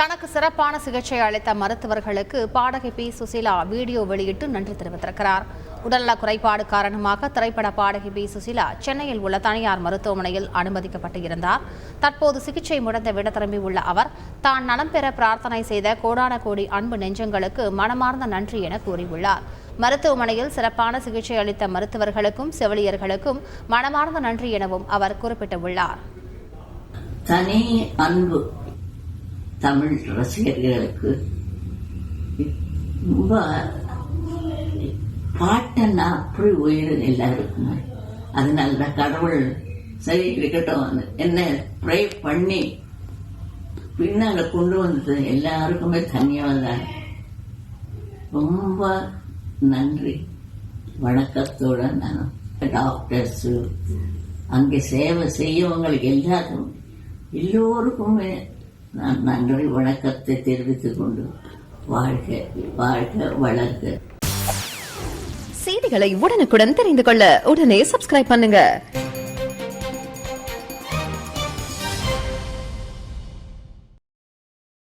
தனக்கு சிறப்பான சிகிச்சை அளித்த மருத்துவர்களுக்கு பாடகி பி. சுசீலா வீடியோ வெளியிட்டு நன்றி தெரிவித்திருக்கிறார். உடல்நல குறைபாடு காரணமாக திரைப்பட பாடகி பி. சுசீலா சென்னையில் உள்ள தனியார் மருத்துவமனையில் அனுமதிக்கப்பட்டு இருந்தார். தற்போது சிகிச்சை முடிந்த விட திரும்பியுள்ள அவர் தான் நலம் பெற பிரார்த்தனை செய்த கோடான கோடி அன்பு நெஞ்சங்களுக்கு மனமார்ந்த நன்றி என கூறியுள்ளார். மருத்துவமனையில் சிறப்பான சிகிச்சை அளித்த மருத்துவர்களுக்கும் செவிலியர்களுக்கும் மனமார்ந்த நன்றி எனவும் அவர் குறிப்பிட்டுள்ளார். தனி அன்பு தமிழ் ரசிகர்களுக்கு ரொம்ப பாட்டன்னா அப்படி உயிர் எல்லாருக்குமே. அதனால தான் கடவுள் சரி இருக்கட்டும் என்ன ப்ரே பண்ணி பின்னால கொண்டு வந்தது எல்லாருக்குமே தன்யவாதம் ரொம்ப நன்றி. வணக்கத்தோட நான் டாக்டர்ஸு அங்கே சேவை செய்யவங்களுக்கு எல்லாரும் எல்லோருக்குமே நான் நன்றி வணக்கத்தை தெரிவித்துக் கொண்டு வாழ்க வாழ்க வளர்க. செய்திகளை உடனுக்குடன் தெரிந்து கொள்ள உடனே சப்ஸ்கிரைப் பண்ணுங்க.